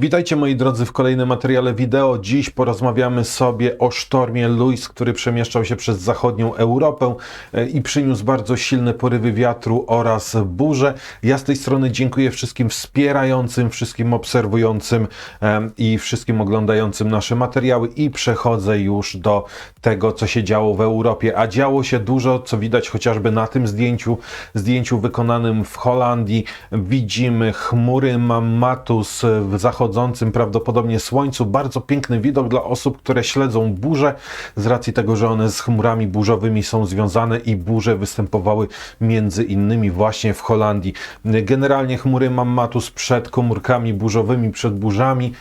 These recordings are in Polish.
Witajcie moi drodzy w kolejnym materiale wideo. Dziś porozmawiamy sobie o sztormie Luis, który przemieszczał się przez zachodnią Europę e, i przyniósł bardzo silne porywy wiatru oraz burze. Ja z tej strony dziękuję wszystkim wspierającym, wszystkim obserwującym i wszystkim oglądającym nasze materiały i przechodzę już do tego, co się działo w Europie. A działo się dużo, co widać chociażby na tym zdjęciu, zdjęciu wykonanym w Holandii. Widzimy chmury Mammatus w zachodzącym prawdopodobnie słońcu. Bardzo piękny widok dla osób, które śledzą burze, z racji tego, że one z chmurami burzowymi są związane i burze występowały między innymi właśnie w Holandii. Generalnie chmury Mammatus przed komórkami burzowymi, przed burzami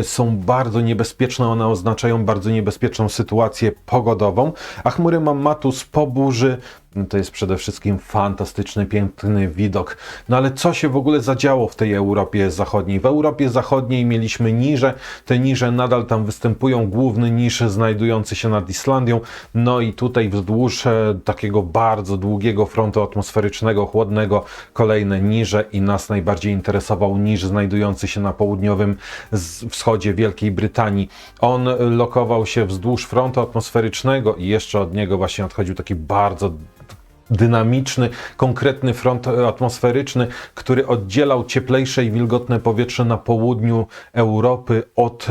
y, są bardzo niebezpieczne. One oznaczają bardzo niebezpieczną sytuację pogodową, a chmury Mammatus po burzy to jest przede wszystkim fantastyczny, piękny widok. No ale co się w ogóle zadziało w tej Europie Zachodniej? W Europie Zachodniej mieliśmy niże, te niże nadal tam występują, główny niż znajdujący się nad Islandią, no i tutaj wzdłuż e, takiego bardzo długiego frontu atmosferycznego, chłodnego, kolejne niże i nas najbardziej interesował niż znajdujący się na południowym wschodzie Wielkiej Brytanii. On lokował się wzdłuż frontu atmosferycznego i jeszcze od niego właśnie odchodził taki bardzo dynamiczny, konkretny front atmosferyczny, który oddzielał cieplejsze i wilgotne powietrze na południu Europy od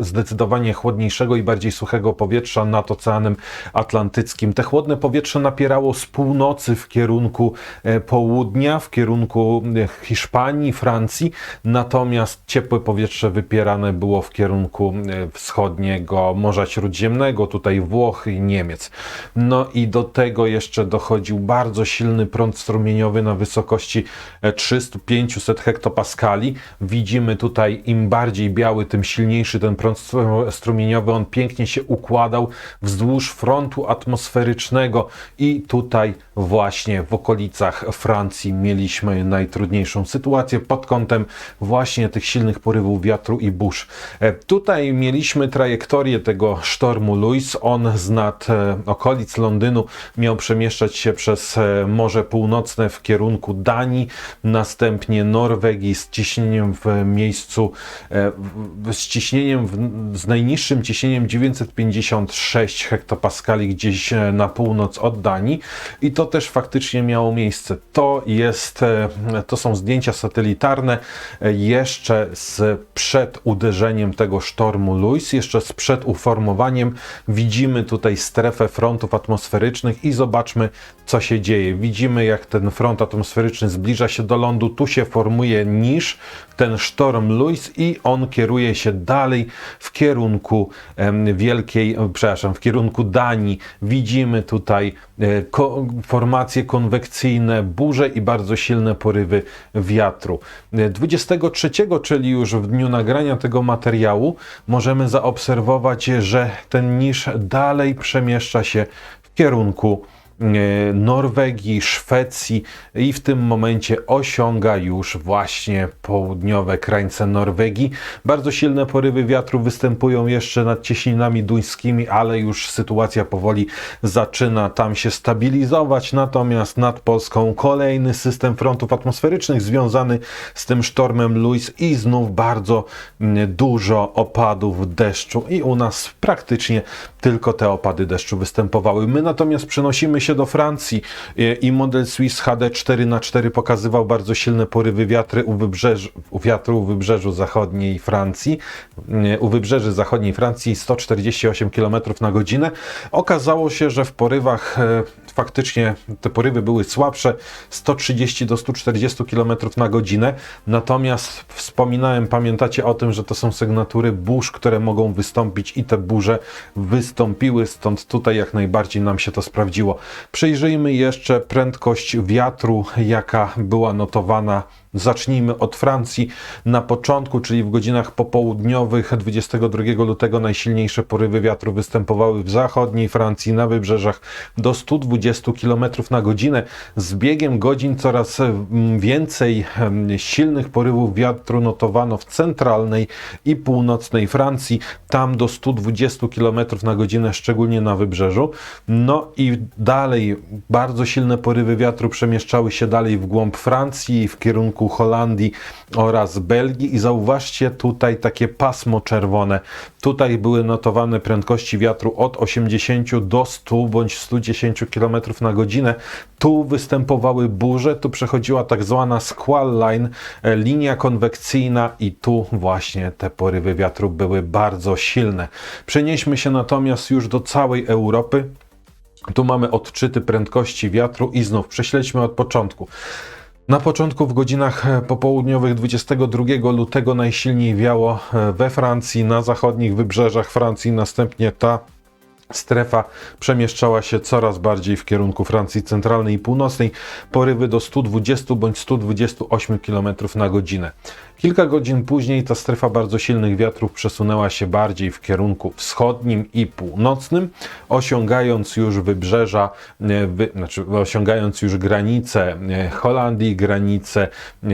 zdecydowanie chłodniejszego i bardziej suchego powietrza nad Oceanem Atlantyckim. Te chłodne powietrze napierało z północy w kierunku e, południa, w kierunku e, Hiszpanii, Francji, natomiast ciepłe powietrze wypierane było w kierunku e, wschodniego Morza Śródziemnego, tutaj Włoch i Niemiec. No i do tego jeszcze dochodził bardzo silny prąd strumieniowy na wysokości e, 300-500 hektopaskali. Widzimy tutaj im bardziej biały, tym silniejszy ten prąd stru- strumieniowy. On pięknie się układał wzdłuż frontu atmosferycznego i tutaj właśnie w okolicach Francji mieliśmy najtrudniejszą sytuację pod kątem właśnie tych silnych porywów wiatru i burz. E, Tutaj mieliśmy trajektorię tego sztormu Louis. On z nad e, okolic Londynu miał przemieszczać się przez e, Morze Północne w kierunku Danii, następnie Norwegii z ciśnieniem w miejscu, z ciśnieniem, w, z najniższym ciśnieniem 956 hektopaskali gdzieś na północ od Danii i to też faktycznie miało miejsce. To jest, e, to są zdjęcia satelitarne e, jeszcze z przed uderzeniem tego sztormu Louis, jeszcze z przed uformowaniem. Widzimy tutaj strefę frontów atmosferycznych i zobaczmy, co się dzieje. Widzimy, jak ten front atmosferyczny zbliża się do lądu, tu się formuje niż ten sztorm Louis i on kieruje się dalej w kierunku wielkiej, e, przepraszam, w kierunku Danii. Widzimy tutaj e, formacje konwekcyjne, burze i bardzo silne porywy wiatru. E, 23, czyli już w dniu nagrania tego materiału, możemy zaobserwować, że ten niż dalej przemieszcza się w kierunku e, Norwegii, Szwecji i w tym momencie osiąga już właśnie południowe krańce Norwegii. Bardzo silne porywy wiatru występują jeszcze nad cieśninami duńskimi, ale już sytuacja powoli zaczyna tam się stabilizować. Natomiast nad Polską kolejny system frontów atmosferycznych związany z tym sztormem Louis i znów bardzo dużo opadów deszczu i u nas praktycznie tylko te opady deszczu występowały. My natomiast przenosimy się do Francji i model Swiss HD 4x4 pokazywał bardzo silne porywy wiatry u wybrzeżu, wiatru u wybrzeżu zachodniej Francji, u wybrzeży zachodniej Francji 148 km na godzinę. Okazało się, że w porywach e, faktycznie te porywy były słabsze, 130 do 140 km na godzinę. Natomiast wspominałem, pamiętacie o tym, że to są sygnatury burz, które mogą wystąpić i te burze wystąpiły, stąd tutaj jak najbardziej nam się to sprawdziło. Przejrzyjmy jeszcze prędkość wiatru, jaka była notowana Zacznijmy od Francji. Na początku, czyli w godzinach popołudniowych 22 lutego najsilniejsze porywy wiatru występowały w zachodniej Francji na wybrzeżach do 120 km na godzinę. Z biegiem godzin coraz więcej silnych porywów wiatru notowano w centralnej i północnej Francji, tam do 120 km na godzinę, szczególnie na wybrzeżu. No i dalej bardzo silne porywy wiatru przemieszczały się dalej w głąb Francji w kierunku Holandii oraz Belgii i zauważcie tutaj takie pasmo czerwone. Tutaj były notowane prędkości wiatru od 80 do 100 bądź 110 km na godzinę. Tu występowały burze, tu przechodziła tak zwana squall line, e, linia konwekcyjna i tu właśnie te porywy wiatru były bardzo silne. Przenieśmy się natomiast już do całej Europy. Tu mamy odczyty prędkości wiatru i znów prześledźmy od początku. Na początku w godzinach e, popołudniowych 22 lutego najsilniej wiało e, we Francji, na zachodnich wybrzeżach Francji, następnie ta Strefa przemieszczała się coraz bardziej w kierunku Francji centralnej i północnej, porywy do 120 bądź 128 km na godzinę. Kilka godzin później ta strefa bardzo silnych wiatrów przesunęła się bardziej w kierunku wschodnim i północnym, osiągając już wybrzeża, e, wy, znaczy osiągając już granice e, Holandii, granice e,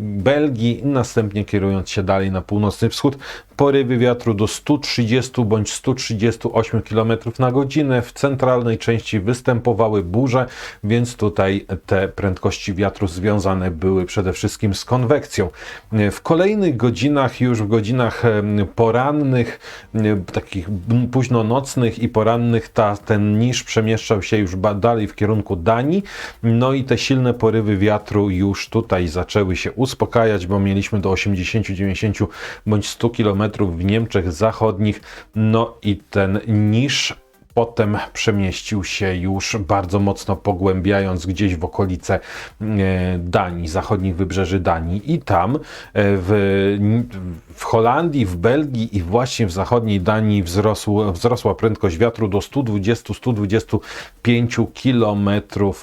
Belgii, następnie kierując się dalej na północny wschód. Porywy wiatru do 130 bądź 138 km na godzinę. W centralnej części występowały burze, więc tutaj te prędkości wiatru związane były przede wszystkim z konwekcją. W kolejnych godzinach, już w godzinach porannych, takich późno nocnych i porannych, ta, ten niż przemieszczał się już dalej w kierunku Danii. No i te silne porywy wiatru już tutaj zaczęły się uspokajać, bo mieliśmy do 80, 90 bądź 100 km w Niemczech Zachodnich. No i ten niż potem przemieścił się już bardzo mocno pogłębiając gdzieś w okolice e, Danii, zachodnich wybrzeży Danii i tam e, w, w Holandii, w Belgii i właśnie w zachodniej Danii wzrosł, wzrosła prędkość wiatru do 120-125 km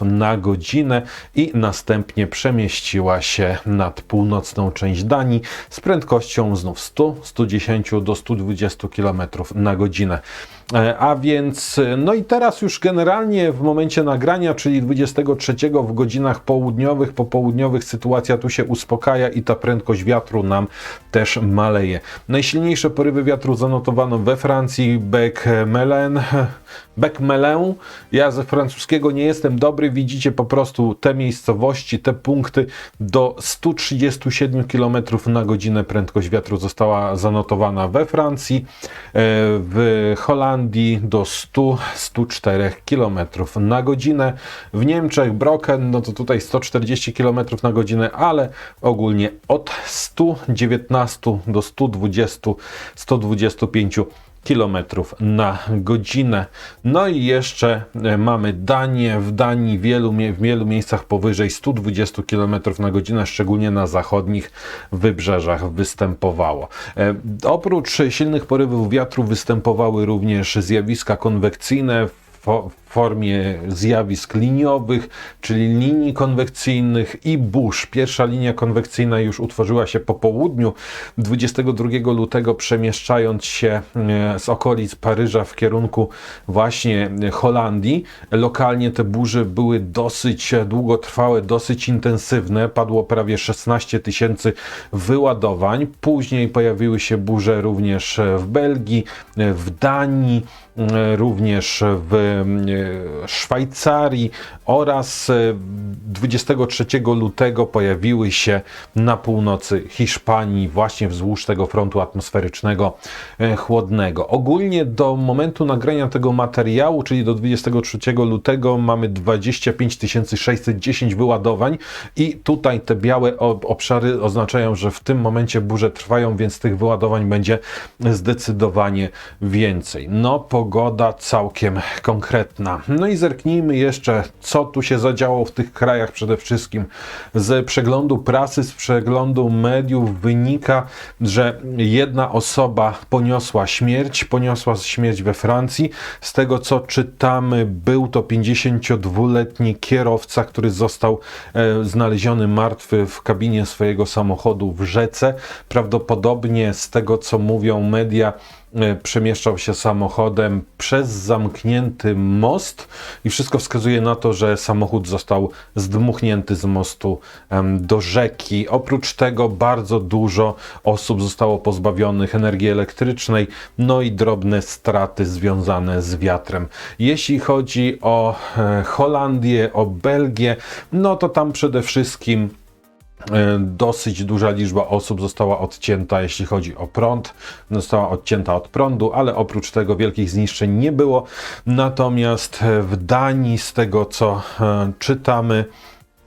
na godzinę i następnie przemieściła się nad północną część Danii z prędkością znów 100-110 do 120 km na godzinę. E, a więc, no i teraz już generalnie w momencie nagrania, czyli 23 w godzinach południowych, popołudniowych, sytuacja tu się uspokaja i ta prędkość wiatru nam też maleje. Najsilniejsze porywy wiatru zanotowano we Francji, Bec-Melun. Ja ze francuskiego nie jestem dobry, widzicie po prostu te miejscowości, te punkty do 137 km na godzinę prędkość wiatru została zanotowana we Francji, e, w Holandii do 100-104 km na godzinę, w Niemczech Brocken, no to tutaj 140 km na godzinę, ale ogólnie od 119 do 120, 125 km km na godzinę. No i jeszcze e, mamy Danię. W Danii wielu, w wielu miejscach powyżej 120 km na godzinę, szczególnie na zachodnich wybrzeżach występowało. E, oprócz silnych porywów wiatru występowały również zjawiska konwekcyjne formie zjawisk liniowych, czyli linii konwekcyjnych i burz. Pierwsza linia konwekcyjna już utworzyła się po południu 22 lutego, przemieszczając się e, z okolic Paryża w kierunku właśnie Holandii. Lokalnie te burze były dosyć długotrwałe, dosyć intensywne. Padło prawie 16 tysięcy wyładowań. Później pojawiły się burze również w Belgii, w Danii, również w Szwajcarii oraz 23 e, lutego pojawiły się na północy Hiszpanii, właśnie wzdłuż tego frontu atmosferycznego e, chłodnego. Ogólnie do momentu nagrania tego materiału, czyli do 23 lutego, mamy 25 610 wyładowań i tutaj te białe obszary oznaczają, że w tym momencie burze trwają, więc tych wyładowań będzie zdecydowanie więcej. No, pogoda całkiem konkretna. No i zerknijmy jeszcze, co tu się zadziało w tych krajach przede wszystkim. Z przeglądu prasy, z przeglądu mediów wynika, że jedna osoba poniosła śmierć, poniosła śmierć we Francji. Z tego co czytamy, był to 52-letni kierowca, który został e, znaleziony martwy w kabinie swojego samochodu w rzece. Prawdopodobnie z tego co mówią media, przemieszczał się samochodem przez zamknięty most i wszystko wskazuje na to, że samochód został zdmuchnięty z mostu do rzeki. Oprócz tego bardzo dużo osób zostało pozbawionych energii elektrycznej, no i drobne straty związane z wiatrem. Jeśli chodzi o e, Holandię, o Belgię, no to tam przede wszystkim E, Dosyć duża liczba osób została odcięta, jeśli chodzi o prąd. Została odcięta od prądu, ale oprócz tego wielkich zniszczeń nie było. Natomiast e, w Danii, z tego co e, czytamy,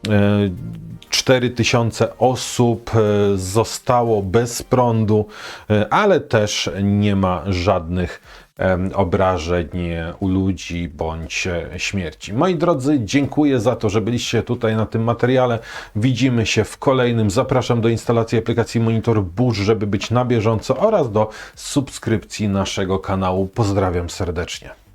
e, 4000 osób e, zostało bez prądu, e, ale też nie ma żadnych obrażeń u ludzi bądź e, śmierci. Moi drodzy, dziękuję za to, że byliście tutaj na tym materiale. Widzimy się w kolejnym. Zapraszam do instalacji aplikacji Monitor Burz, żeby być na bieżąco oraz do subskrypcji naszego kanału. Pozdrawiam serdecznie.